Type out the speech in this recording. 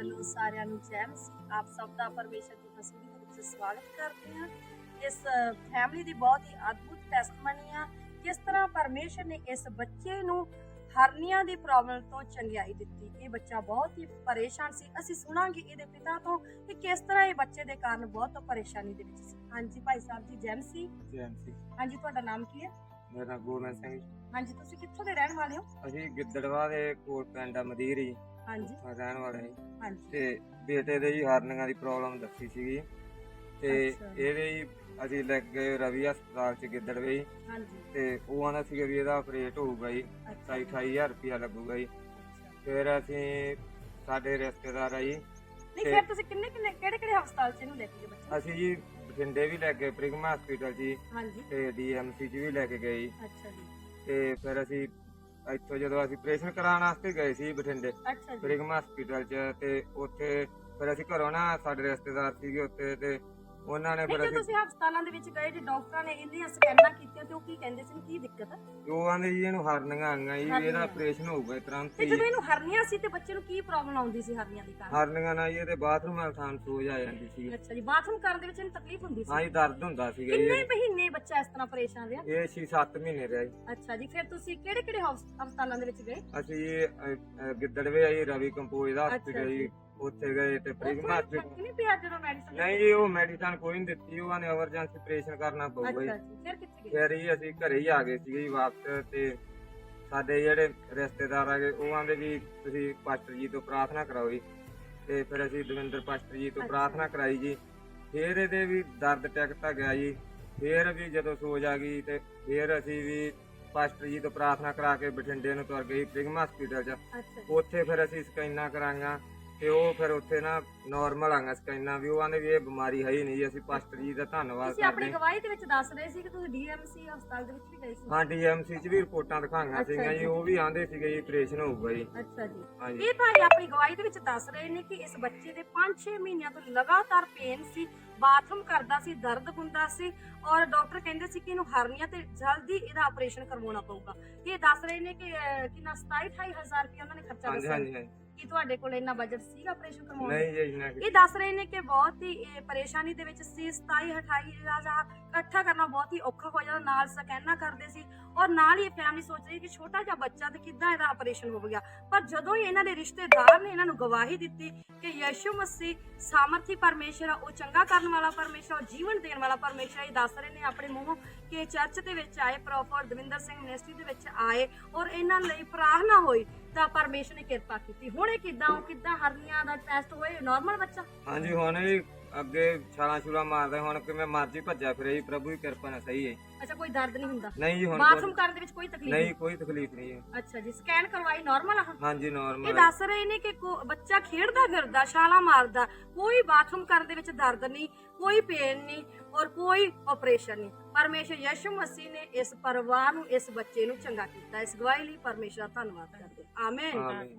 ਵੱਲੋਂ ਸਾਰਿਆਂ ਨੂੰ ਜੈ ਮਸੀਹ। ਆਪ ਸਭ ਦਾ ਪਰਮੇਸ਼ਰ ਦੀ ਹਸੂਰੀ ਦੇ ਵਿੱਚ ਸਵਾਗਤ ਕਰਦੇ ਹਾਂ। ਇਸ ਫੈਮਿਲੀ ਦੀ ਬਹੁਤ ਹੀ ਅਦਭੁਤ ਟੈਸਟਮਨੀ ਆ ਕਿਸ ਤਰ੍ਹਾਂ ਪਰਮੇਸ਼ਰ ਨੇ ਇਸ ਬੱਚੇ ਨੂੰ ਹਰਨੀਆਂ ਦੀ ਪ੍ਰੋਬਲਮ ਤੋਂ ਚੰਗਿਆਈ ਦਿੱਤੀ। ਇਹ ਬੱਚਾ ਬਹੁਤ ਹੀ ਪਰੇਸ਼ਾਨ ਸੀ। ਅਸੀਂ ਸੁਣਾਂਗੇ ਇਹਦੇ ਪਿਤਾ ਤੋਂ ਕਿ ਕਿਸ ਤਰ੍ਹਾਂ ਇਹ ਬੱਚੇ ਦੇ ਕਾਰਨ ਬਹੁਤ ਪਰੇਸ਼ਾਨੀ ਦੇ ਵਿੱਚ ਸੀ। ਹਾਂਜੀ ਭਾਈ ਸਾਹਿਬ ਜੀ ਜੈ ਮਸੀਹ। ਜੈਮਸੀ ਹਾਂਜੀ ਤੁਹਾਡਾ ਨਾਮ ਕੀ ਹੈ? ਮੇਰਾ ਨਾਮ ਗੋਬਿੰਦ ਸਿੰਘ ਜੀ। ਹਾਂਜੀ ਤੁਸੀਂ ਕਿੱਥੋਂ ਦੇ ਰਹਿਣ ਵਾਲੇ ਹੋ? ਅਸੀਂ ਗਿੱਦੜਵਾ ਦੇ ਕੋਲ ਪਿੰਡ ਮਦੀਰੀ ਹਾਂਜੀ। ਰਹਿਣ ਵਾਲੇ ਜੀ ਹਾਂਜੀ। ਤੇ ਬੇਟੇ ਦੇ ਜੀ ਹਾਰਨੀਆਂ ਦੀ ਪ੍ਰੋਬਲਮ ਦੱਸੀ ਸੀਗੀ। ਤੇ ਅੱਛਾ। ਇਹਦੇ ਹੀ ਅਸੀਂ ਲੈ ਕੇ ਗਏ ਰਵੀ ਹਸਪਤਾਲ ਚ ਗਿੱਦੜਵੇ ਜੀ ਹਾਂਜੀ। ਤੇ ਉਹ ਆਂਦਾ ਸੀਗਾ ਵੀ ਇਹਦਾ ਆਪਰੇਟ ਹੋਊਗਾ ਜੀ। ਅੱਛਾ। 28000 ਰੁਪਇਆ ਲੱਗੂਗਾ ਜੀ। ਅੱਛਾ। ਫਿਰ ਅਸੀਂ ਸਾਡੇ ਰਿਸ਼ਤੇਦਾਰ ਆ ਜੀ। ਨਹੀਂ ਫਿਰ ਤੁਸੀਂ ਕਿੰਨੇ ਕਿੰਨੇ ਕਿਹੜੇ ਕਿਹੜੇ ਹਸਪਤਾਲ ਚ ਇਹਨੂੰ ਲੈ ਕੇ ਗਏ ਬੱਚੇ? ਅਸੀਂ ਜੀ ਬਠਿੰਡੇ ਵੀ ਲੈ ਗਏ ਪ੍ਰਿਗਮਾ ਹਸਪੀਟਲ ਜੀ। ਹਾਂਜੀ। ਤੇ ਡੀਐਮਸੀ ਚ ਵੀ ਲੈ ਕੇ ਗਏ ਜੀ। ਅੱਛਾ ਜੀ। ਤੇ ਫਿਰ ਅਸੀਂ ਇੱਥੋਂ ਜਦੋਂ ਅਸੀਂ ਆਪਰੇਸ਼ਨ ਕਰਾਉਣ ਵਾਸਤੇ ਗਏ ਸੀ ਬਠਿੰਡੇ ਅੱਛਾ ਜੀ। ਪ੍ਰਿਗਮਾ ਹਸਪੀਟਲ ਚ ਤੇ ਉੱਥੇ ਫਿਰ ਅਸੀਂ ਘਰੋਂ ਨਾ ਸਾਡੇ ਰਿਸ਼ਤੇਦਾਰ ਸੀਗੇ ਉੱਥੇ ਤੇ ਉਹਨਾਂ ਨੇ ਫਿਰ ਜੇ ਅਸੀਂ ਤੁਸੀਂ ਹਸਪਤਾਲਾਂ ਦੇ ਵਿੱਚ ਗਏ ਜੇ ਡਾਕਟਰਾਂ ਨੇ ਇਹਦੀਆਂ ਸਕੈਨਾਂ ਕੀਤੀਆਂ ਤੇ ਉਹ ਕੀ ਕਹਿੰਦੇ ਸੀ? ਕੀ ਦਿੱਕਤ? ਹੈ ਉਹ ਆਂਦੇ ਜੀ ਇਹਨੂੰ ਹਰਨੀਆਂ ਆਈਆਂ ਜੀ ਇਹਦਾ। ਆਪਰੇਸ਼ਨ ਹੋਊਗਾ ਤੁਰੰਤ ਤੇ ਹੀ ਜਦੋਂ ਇਹਨੂੰ ਹਰਨੀਆਂ ਸੀ ਤੇ ਬੱਚੇ ਨੂੰ ਕੀ ਪ੍ਰੋਬਲਮ ਆਉਂਦੀ ਸੀ ਹਰਨੀਆਂ ਦੀ ਕਾਰਨ ਹਰਨੀਆਂ ਨਾਲ ਜੀ ਇਹਦੇ ਬਾਥਰੂਮ ਨਾਲ ਥਾਂ ਸੋਜ ਆ ਜਾਂਦੀ ਸੀ। ਅੱਛਾ ਜੀ ਬਾਥਰੂਮ ਕਰਨ ਦੇ ਵਿੱਚ ਇਹਨੂੰ ਤਕਲੀਫ ਹੁੰਦੀ ਸੀ? ਹਾਂ ਜੀ ਦਰਦ ਹੁੰਦਾ ਸੀਗਾ ਜੀ। ਕਿੰਨੇ ਮਹੀਨੇ ਬੱਚਾ ਇਸ ਤਰ੍ਹਾਂ ਪਰੇਸ਼ਾਨ ਰਿਹਾ? ਇਹ 6-7 ਮਹੀਨੇ ਰਿਹਾ ਜੀ। ਅੱਛਾ ਜੀ ਫਿਰ ਤੁਸੀਂ ਕਿਹੜੇ ਕਿਹੜੇ ਹਸਪਤਾਲਾਂ ਦੇ ਵਿੱਚ ਗਏ? ਅਸੀਂ ਅ, ਗਿੱਦੜਵੇ ਆਈ ਰਵੀ ਕੰਪੋਜ਼ ਦਾ ਅੱਛਾ ਹਸਪੀਟਲ ਜੀ। ਜੀ। ਉੱਥੇ ਗਏ ਤੇ ਪ੍ਰਿਗਮਾ ਉੱਥੋਂ ਹਸਪੀਟਲ ਫ਼ਰਕ ਨਹੀਂ ਪਿਆ ਜਦੋਂ ਮੈਡੀਸਨ ਨਹੀਂ ਜੀ ਉਹ ਮੈਡੀਸਨ ਕੋਈ ਨਹੀਂ ਦਿੱਤੀ ਉਹਨਾਂ ਨੇ ਐਮਰਜੈਂਸੀ ਆਪਰੇਸ਼ਨ ਕਰਨਾ ਪਊਗਾ ਜੀ। ਅੱਛਾ ਜੀ ਫਿਰ ਕਿੱਥੇ ਗਏ? ਫਿਰ ਹੀ ਅਸੀਂ ਘਰੇ ਹੀ ਆ ਗਏ ਸੀਗੇ ਜੀ ਵਾਪਸ ਤੇ ਸਾਡੇ ਜਿਹੜੇ ਰਿਸ਼ਤੇਦਾਰ ਆ ਗਏ ਉਹ ਆਂਦੇ ਵੀ ਤੁਸੀਂ ਪਾਸਟਰ ਜੀ ਤੋਂ ਪ੍ਰਾਰਥਨਾ ਕਰਾਓ ਜੀ। ਤੇ ਫਿਰ ਅਸੀਂ ਦਵਿੰਦਰ ਪਾਸਟਰ ਜੀ ਤੋਂ। ਪ੍ਰਾਰਥਨਾ ਕਰਾਈ ਜੀ। ਫਿਰ ਇਹਦੇ ਵੀ ਦਰਦ ਟਿਕਤਾ ਗਿਆ ਜੀ। ਫਿਰ ਵੀ ਜਦੋਂ ਸੋਜ ਆ ਗਈ ਤੇ ਫਿਰ ਅਸੀਂ ਵੀ ਪਾਸਟਰ ਜੀ ਤੋਂ ਪ੍ਰਾਰਥਨਾ ਕਰਾ ਕੇ ਬਠਿੰਡੇ ਨੂੰ ਤੁਰ ਗਏ ਪ੍ਰਿਗਮਾ ਹਸਪੀਟਲ 'ਚ। ਅੱਛਾ ਜੀ। ਉੱਥੇ ਫਿਰ ਅਸੀਂ ਸਕੈਨਾਂ ਕਰਾਈਆਂ। ਤੇ ਉਹ ਫਿਰ ਉੱਥੇ ਨਾ ਨਾਰਮਲ ਆਂਗਾ ਸਕੈਨਾਂ ਵੀ ਉਹ ਆਂਦੇ ਵੀ ਇਹ ਬਿਮਾਰੀ ਹੈ ਹੀ ਨਹੀਂ ਜੀ ਅਸੀਂ ਪਾਸਟਰ ਜੀ ਦਾ ਧੰਨਵਾਦ ਤੁਸੀਂ ਕਰਦੇ ਆਪਣੀ ਗਵਾਹੀ ਦੇ ਵਿੱਚ ਦੱਸ ਰਹੇ ਸੀ ਕਿ ਤੁਸੀਂ ਡੀਐਮਸੀ ਹਸਪਤਾਲ ਦੇ ਵਿੱਚ ਵੀ ਗਏ ਸੀ। ਹਾਂ ਡੀਐਮਸੀ ਚ ਵੀ ਰਿਪੋਰਟਾਂ ਦਿਖਾਈਆਂ ਅੱਛਾ ਸੀਗੀਆਂ ਜੀ। ਜੀ। ਉਹ ਵੀ ਆਂਦੇ ਸੀਗੇ ਜੀ ਆਪਰੇਸ਼ਨ ਹੋਊਗਾ ਜੀ। ਅੱਛਾ ਜੀ। ਹਾਂਜੀ। ਇਹ ਭਾਈ ਆਪਣੀ ਗਵਾਹੀ ਦੇ ਵਿੱਚ ਦੱਸ ਰਹੇ ਨੇ ਕਿ ਇਸ ਬੱਚੇ ਦੇ 5-6 ਮਹੀਨਿਆਂ ਤੋਂ ਲਗਾਤਾਰ ਪੇਨ ਸੀ ਬਾਥਰੂਮ ਕਰਦਾ ਸੀ ਦਰਦ ਹੁੰਦਾ ਸੀ ਔਰ ਡਾਕਟਰ ਕਹਿੰਦੇ ਸੀ ਕਿ ਇਹਨੂੰ ਹਰਨੀਆਂ ਤੇ ਜਲਦੀ ਇਹਦਾ ਆਪਰੇਸ਼ਨ ਕਰਵਾਉਣਾ ਪਊਗਾ। ਇਹ ਦੱਸ ਰਹੇ ਨੇ ਕਿ ਅਹ, ਕਿੰਨਾ 27 ਹਜ਼ਾਰ ਰੁਪਏ ਉਹਨਾਂ ਨੇ ਖਰਚਾ ਹਾਂਜੀ ਦੱਸਿਆ। ਹਾਂਜੀ ਹਾਂਜੀ। ਕਿ ਤੁਹਾਡੇ ਕੋਲ ਇੰਨਾ ਬਜਟ ਸੀਗਾ ਆਪਰੇਸ਼ਨ ਕਰਵਾਉਣ ਦਾ ਨਹੀਂ ਜੀ ਨਾ ਇਹ ਦੱਸ ਰਹੇ ਨੇ ਕਿ ਬਹੁਤ ਹੀ ਇਹ ਪਰੇਸ਼ਾਨੀ ਦੇ ਵਿੱਚ ਸੀ 27 28 ਹਜ਼ਾਰ ਇਕੱਠਾ ਕਰਨਾ ਬਹੁਤ ਹੀ ਔਖਾ ਹੋ ਜਾਂਦਾ ਨਾਲ ਸਕੈਨਾ ਕਰਦੇ ਸੀ। ਔਰ ਨਾਲ ਹੀ ਇਹ ਫੈਮਿਲੀ ਸੋਚ ਰਹੀ ਕਿ ਛੋਟਾ ਜਿਹਾ ਬੱਚਾ ਤੇ ਕਿੱਦਾਂ ਇਹਦਾ ਆਪਰੇਸ਼ਨ ਹੋ ਗਿਆ। ਪਰ ਜਦੋਂ ਹੀ ਇਹਨਾਂ ਦੇ ਰਿਸ਼ਤੇਦਾਰ ਨੇ ਇਹਨਾਂ ਨੂੰ ਗਵਾਹੀ ਦਿੱਤੀ ਕਿ ਯਿਸੂ ਮਸੀਹ ਸਾਮਰਥੀ ਪਰਮੇਸ਼ਰ ਆ, ਉਹ ਚੰਗਾ ਕਰਨ ਵਾਲਾ ਪਰਮੇਸ਼ਰ ਉਹ ਜੀਵਨ ਦੇਣ ਵਾਲਾ ਪਰਮੇਸ਼ਰ ਇਹ ਦੱਸ ਰਹੇ ਨੇ ਆਪਣੇ ਮੂੰਹੋਂ ਕਿ ਚਰਚ ਦੇ ਵਿੱਚ ਆਏ ਪ੍ਰੋਫਰ ਦਵਿੰਦਰ ਸਿੰਘ ਮਿਨਿਸਟਰੀ ਦੇ ਵਿੱਚ ਆਏ ਔਰ ਇਹਨਾਂ ਲਈ ਪ੍ਰਾਰਥਨਾ ਹੋਈ ਤਾਂ ਪਰਮੇਸ਼ਰ ਨੇ ਕਿਰਪਾ ਕੀਤੀ। ਹੁਣ ਇਹ ਕਿੱਦਾਂ, ਉਹ ਕਿੱਦਾਂ ਹਰਨੀਆਂ ਦਾ ਟੈਸਟ ਹੋਏ ਨਾਰਮਲ ਬੱਚਾ? ਹਾਂਜੀ, ਹੁਣ ਵੀ ਅੱਗੇ ਛਾਲਾਂ ਛੁਲਾ ਮਾਰਦੇ ਹੁਣ ਕਿਵੇਂ ਮਰਜ਼ੀ ਭੱਜਿਆ ਫਿਰੇ ਜੀ ਪ੍ਰਭੂ ਦੀ ਕਿਰਪਾ ਨਾਲ ਸਹੀ ਹੈ। ਅੱਛਾ ਕੋਈ ਦਰਦ ਨਹੀਂ ਹੁੰਦਾ? ਨਹੀਂ ਜੀ ਹੁਣ ਬਾਥਰੂਮ ਕਰਨ ਦੇ ਵਿੱਚ ਕੋਈ ਤਕਲੀਫ ਨਹੀਂ ਕੋਈ ਤਕਲੀਫ ਨਹੀਂ ਹੈ। ਅੱਛਾ ਜੀ ਸਕੈਨ ਕਰਵਾਈ ਨਾਰਮਲ ਆ ਹਾਂਜੀ ਇਹ ਨਾਰਮਲ ਦੱਸ ਰਹੇ ਨੇ ਕਿ ਕੋ- ਬੱਚਾ ਖੇਡਦਾ ਫਿਰਦਾ ਛਾਲਾ ਮਾਰਦਾ ਕੋਈ ਬਾਥਰੂਮ ਕਰਨ ਦੇ ਵਿੱਚ ਦਰਦ ਨਹੀਂ ਕੋਈ ਪੇਨ ਨਹੀਂ ਔਰ ਕੋਈ ਆਪਰੇਸ਼ਨ ਨਹੀਂ। ਪਰਮੇਸ਼ਰ ਯਿਸੂ ਮਸੀਹ ਨੇ ਇਸ ਪਰਿਵਾਰ ਨੂੰ ਇਸ ਬੱਚੇ ਨੂੰ ਚੰਗਾ ਕੀਤਾ। ਇਸ ਗਵਾਹੀ ਲਈ ਪਰਮੇਸ਼ਰ ਦਾ ਧੰਨਵਾਦ ਕਰਦੇ ਆਮੇਨ ਆਮੀਨ